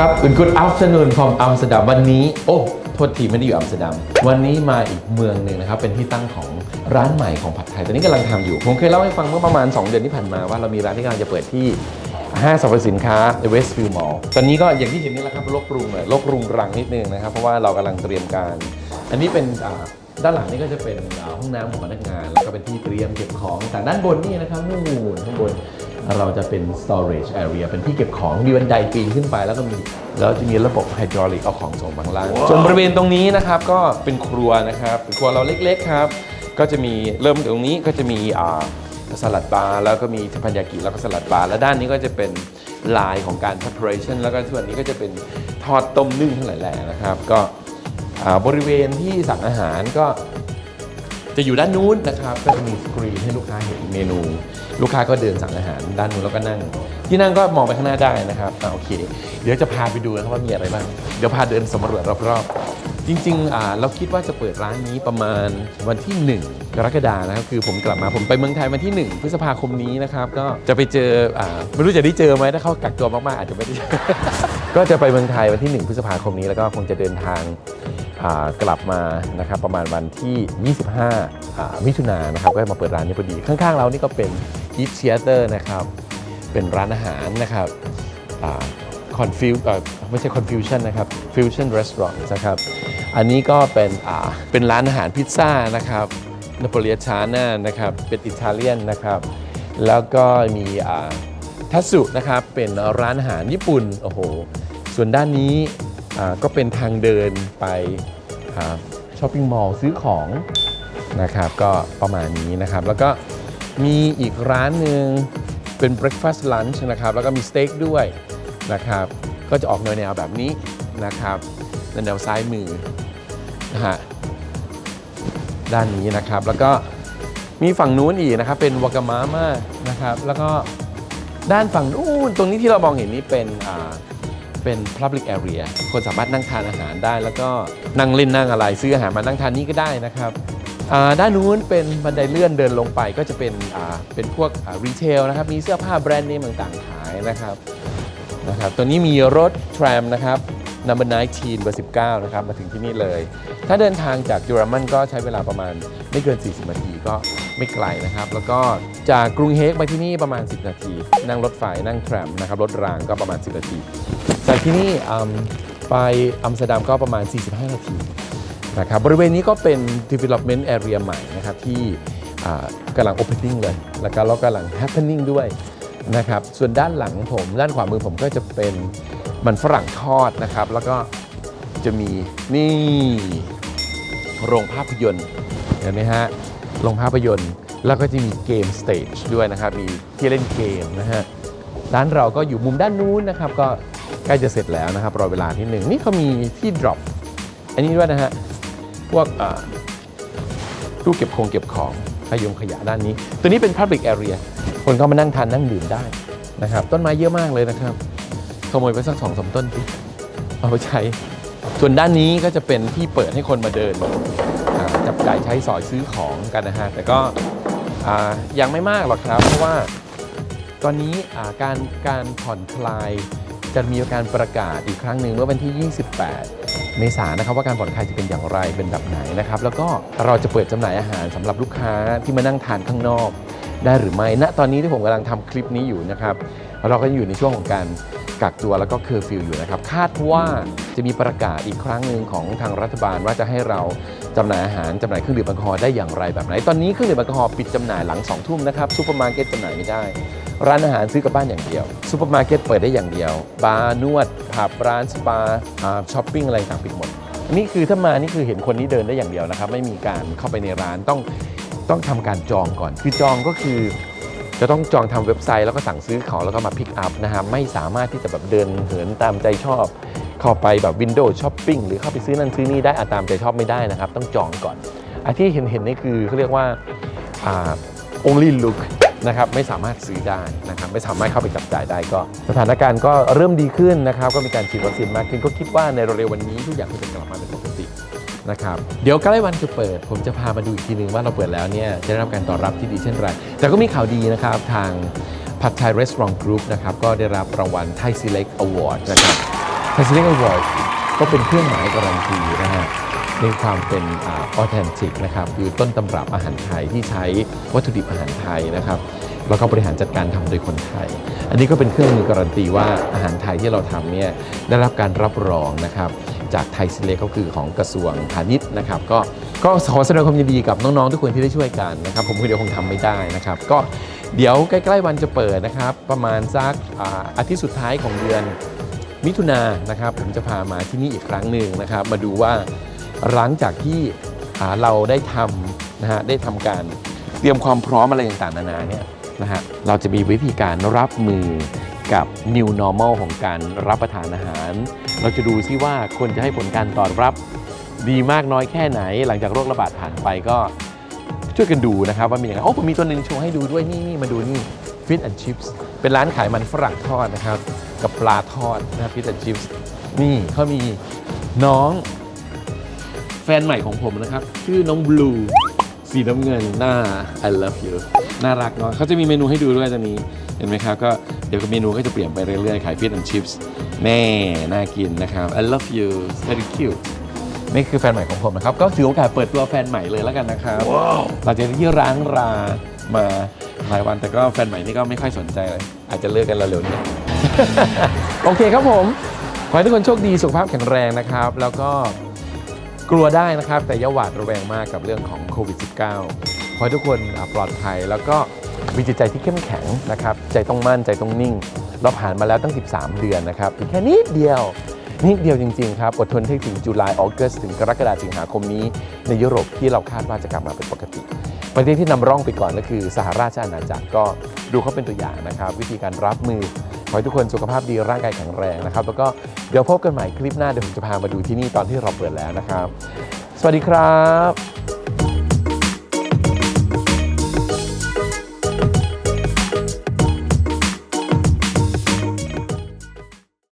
ครับ Good afternoon from Amsterdam วันนี้ โอ้ โทษทีไม่ได้อยู่อัมสเตอร์ดัม วันนี้มาอีกเมืองหนึ่งนะครับ เป็นที่ตั้งของร้านใหม่ของผัดไทย ตอนนี้กำลังทำอยู่ ผมเคยเล่าให้ฟังเมื่อประมาณ 2 เดือนที่ผ่านมาว่าเรามีร้านที่กำลังจะเปิดที่ห้างสรรพสินค้า Westfield Mall ตอนนี้ก็อย่างที่เห็นนี่แหละครับลกรุงเลยลกรุงรังนิดนึงนะครับ เพราะว่าเรากำลังเตรียมการ อันนี้เป็นอ่าด้านหลังนี่ก็จะเป็นอ่าห้องน้ำของพนักงาน แล้วก็เป็นที่เตรียมเก็บของ แต่ด้านบนนี่นะครับนู่นข้างบน เราจะเป็น storage area เป็นที่เก็บของมีบันไดปีนขึ้นไปแล้วก็มีแล้วจะมีระบบไฮดรอลิกเอาของส่งบางล่าง ส่วนบริเวณตรงนี้นะครับก็เป็นครัวนะครับเป็นครัวเราเล็กๆครับ ก็จะมีเริ่มตรงนี้ก็จะมีอ่าสลัดบาร์แล้วก็มีทัพพันยากิแล้วก็สลัดบาร์แล้วด้านนี้ก็จะเป็นลายของการ preparation แล้วก็ส่วนนี้ก็จะเป็นทอดต้มนึ่งทั้งหลายแหล่นะครับ ก็อ่าบริเวณที่สั่งอาหารก็จะอยู่ด้านนู้นนะครับ ก็จะมีสกรีนให้ลูกค้าเห็นเมนู ลูกค้าก็เดินสั่งอาหารด้านนู้นแล้วก็นั่ง ที่นั่งก็มองไปข้างหน้าได้นะครับอ่าโอเค เดี๋ยวจะพาไปดูนะครับว่ามีอะไรบ้าง เดี๋ยวพาเดินสำรวจรอบๆ จริงๆอ่าเราคิดว่าจะเปิดร้านนี้ประมาณวันที่ 1 กรกฎานะครับคือผมกลับมาผมไปเมืองไทยวันที่ 1 พฤษภาคมนี้นะครับก็จะไปเจออ่าไม่รู้จะได้เจอไหมถ้าเขากักตัวมากๆอาจจะไม่ได้เจอ ก็จะไปเมืองไทยวันที่ 1 พฤษภาคมนี้แล้วก็คงจะเดินทาง กลับมานะครับประมาณวันที่ 25มิถุนายนนะครับก็มาเปิดร้านนี้พอดี ข้างๆเรานี่ก็เป็น Eat Theater นะครับ เป็นร้านอาหารนะครับคอนฟิวไม่ใช่ Confusion นะครับ Fusion Restaurant นะครับ อันนี้ก็เป็นเป็นร้านอาหารพิซซ่านะครับนโปเลียชาน่านะครับเป็นอิตาเลียนนะครับ แล้วก็มีทัตสุนะครับเป็นร้านอาหารญี่ปุ่นโอ้โหส่วนด้านนี้ ก็เป็นทางเดินไปช้อปปิ้งมอลล์ซื้อของนะครับก็ประมาณนี้นะครับ แล้วก็มีอีกร้านหนึ่งเป็น breakfast lunch นะครับ แล้วก็มีสเต็กด้วยนะครับ ก็จะออกแนวแบบนี้นะครับในแนวซ้ายมือนะฮะด้านนี้นะครับ แล้วก็มีฝั่งนู้นอีกนะครับ เป็นวากามาม่านะครับ แล้วก็ด้านฝั่งนู้นตรงนี้ที่เรามองเห็นนี้เป็นอ่า เป็น public area คนสามารถนั่งทานอาหารได้ แล้วก็นั่งเล่นนั่งอะไรซื้ออาหารมานั่งทานนี่ก็ได้นะครับด้านนู้นเป็นบันไดเลื่อนเดินลงไปก็จะเป็นเป็นพวกรีเทลนะครับ มีเสื้อผ้าแบรนด์เนมต่างๆขายนะครับนะครับ ตัวนี้มีรถแทรมนะครับ number 19เบอร์19 นะครับ มาถึงที่นี่เลย ถ้าเดินทางจากยูรามันก็ใช้เวลาประมาณไม่เกิน 40 นาทีก็ไม่ไกลนะครับ แล้วก็จากกรุงเฮกมาที่นี่ประมาณ 10 นาที นั่งรถไฟนั่งแทรมนะครับ รถรางก็ประมาณ 10 นาที จากที่นี่ไปอัมสเตอร์ดัมก็ประมาณ 45 นาทีนะครับบริเวณนี้ก็เป็น development area ใหม่นะครับที่กำลัง opening เลย แล้วก็เรากำลัง happening ด้วยนะครับ ส่วนด้านหลังผม ด้านขวามือผมก็จะเป็น มันฝรั่งทอดนะครับ แล้วก็จะมีนี่โรงภาพยนตร์เห็นไหมฮะโรงภาพยนตร์ แล้วก็จะมีเกมสเตจด้วยนะครับ มีที่เล่นเกมนะฮะร้านเราก็อยู่มุมด้านนู้นนะครับ ก็ใกล้จะเสร็จแล้วนะครับ รอเวลาที่หนึ่งนี่เขามีที่ drop อันนี้ด้วยนะฮะพวกตู้เก็บคงเก็บของขยงขยะด้านนี้ ตัวนี้เป็น Public Area คนเข้ามานั่งทานนั่งดื่มได้นะครับ ต้นไม้เยอะมากเลยนะครับ ขโมยไปสักสองสามต้นสิเอาไปใช้ ส่วนด้านนี้ก็จะเป็นที่เปิดให้คนมาเดินจับจ่ายใช้สอยซื้อของกันนะฮะ แต่ก็ยังไม่มากหรอกครับ เพราะว่าตอนนี้การการผ่อนคลายจะมีการประกาศอีกครั้งหนึ่งเมื่อวันที่ 28 เมษายนนะครับว่าการผ่อนคลายจะเป็นอย่างไรเป็นแบบไหนนะครับ แล้วก็เราจะเปิดจำหน่ายอาหารสำหรับลูกค้าที่มานั่งทานข้างนอก ได้หรือไม่ณตอนนี้ที่ผมกำลังทำคลิปนี้อยู่นะครับ เราก็อยู่ในช่วงของการกักตัวแล้วก็เคอร์ฟิวอยู่นะครับ คาดว่าจะมีประกาศอีกครั้งหนึ่งของทางรัฐบาลว่าจะให้เราจำหน่ายอาหารจำหน่ายเครื่องดื่มแอลกอฮอล์ได้อย่างไรแบบไหน ตอนนี้เครื่องดื่มแอลกอฮอล์ปิดจำหน่ายหลัง2ทุ่มนะครับซูเปอร์มาร์เก็ตจำหน่ายไม่ได้ ร้านอาหารซื้อกลับบ้านอย่างเดียวซูเปอร์มาร์เก็ตเปิดได้อย่างเดียวบาร์นวดผับร้านสปาอ่าช้อปปิ้งอะไรต่างปิดหมดนี่คือถ้ามานี่คือเห็นคนนี้เดินได้อย่างเดียวนะครับ ไม่มีการเข้าไปในร้านต้อง ต้องทำการจองก่อน คือจองก็คือ จะต้องจองทำเว็บไซต์แล้วก็สั่งซื้อของแล้วก็มาพิกอัพนะฮะไม่สามารถที่จะแบบเดินเหินตามใจชอบ เข้าไปแบบวินโดว์ช้อปปิ้งหรือเข้าไปซื้อนั่นซื้อนี่ได้อะตามใจชอบไม่ได้นะครับ ต้องจองก่อนอันที่เห็นเห็นนี่คือเขาเรียกว่าอ่า only look นะครับไม่สามารถซื้อได้นะครับไม่สามารถเข้าไปจับจ่ายได้ก็ สถานการณ์ก็เริ่มดีขึ้นนะครับ ก็มีการฉีดวัคซีนมากขึ้นก็คิดว่าในเร็ววันนี้ทุกอย่างก็จะกลับมาเป็นปกติ นะครับเดี๋ยวใกล้วันจะเปิด ผมจะพามาดูอีกทีนึงว่าเราเปิดแล้วเนี่ยจะได้รับการตอบรับที่ดีเช่นไร แต่ก็มีข่าวดีนะครับทางผัดไทย Restaurant Group นะครับก็ได้รับรางวัลไทย Select Award นะครับไท i ซ l เล a อ a r d ก็เป็นเครื่องหมายการันตีนะฮะในความเป็นออเทนติกนะครับคือต้นตำรับอาหารไทยที่ใช้วัตถุดิบอาหารไทยนะครับแล้วก็บริหารจัดการทำโดยคนไทย อันนี้ก็เป็นเครื่องมือการันตีว่าอาหารไทยที่เราทำเนี่ยได้รับการรับรองนะครับ จากไทยซิเลก็คือของกระทรวงพาณิชย์นะครับก็ก็ขอแสดงความยินดีกับน้องๆทุกคนที่ได้ช่วยกันนะครับผมคนเดียวคงทำไม่ได้นะครับ ก็เดี๋ยวใกล้ๆวันจะเปิดนะครับ ประมาณสักอาทิตย์สุดท้ายของเดือนมิถุนายนนะครับ ผมจะพามาที่นี่อีกครั้งหนึ่งนะครับ มาดูว่าหลังจากที่เราได้ทำนะฮะได้ทำการเตรียมความพร้อมอะไรต่างๆนานาเนี่ยนะฮะเราจะมีวิธีการรับมือ กับ new normal ของการรับประทานอาหาร เราจะดูซิว่าคนจะให้ผลการตอบรับ ดีมากน้อยแค่ไหน หลังจากโรคระบาดผ่านไปก็ช่วยกันดูนะครับว่ามีอย่างไรโอ้ผมมีตัวหนึ่งโชว์ให้ดูด้วยนี่นี่มาดูนี่ Fish and Chips เป็นร้านขายมันฝรั่งทอดนะครับ กับปลาทอดนะครับ Fish and Chips นี่เขามีน้อง แฟนใหม่ของผมนะครับ ชื่อน้องบลูสีน้ำเงินหน้า I love you น่ารักเนาะเขาจะมีเมนูให้ดูด้วยตอนนี้ เห็นไหมครับก็เดี๋ยวเมนูก็จะเปลี่ยนไปเรื่อยๆ ขาย Fish and Chips แม่น่ากินนะครับ I love you very cute นี่คือแฟนใหม่ของผมนะครับ ก็ถือโอกาสเปิดตัวแฟนใหม่เลยแล้วกันนะครับหลังจากที่ร้างรามาหลายวันแต่ก็แฟนใหม่นี่ก็ไม่ค่อยสนใจเลยอาจจะเลิกกันเร็วๆนี้โอเคครับผม ขอให้ทุกคนโชคดีสุขภาพแข็งแรงนะครับ แล้วก็กลัวได้นะครับ แต่อย่าหวาดระแวงมากกับเรื่องของโควิด -19 ขอให้ทุกคนอะปลอดภัยแล้วก็ มีจิตใจที่เข้มแข็งนะครับ ใจต้องมั่นใจต้องนิ่ง เราผ่านมาแล้วตั้ง 13 เดือนนะครับอีกแค่นิดเดียวนิดเดียวจริง ๆ ครับ อดทนให้ถึงจุลายออกัสถึงกรกฎาคมสิงหาคมนี้ ในยุโรปที่เราคาดว่าจะกลับมาเป็นปกติ ประเทศที่นำร่องไปก่อนก็คือสหราชอาณาจักรก็ดูเขาเป็นตัวอย่างนะครับ วิธีการรับมือ ขอให้ทุกคนสุขภาพดีร่างกายแข็งแรงนะครับ แล้วก็เดี๋ยวพบกันใหม่คลิปหน้าเดี๋ยวผมจะพามาดูที่นี่ตอนที่เราเปิดแล้วนะครับ สวัสดีครับ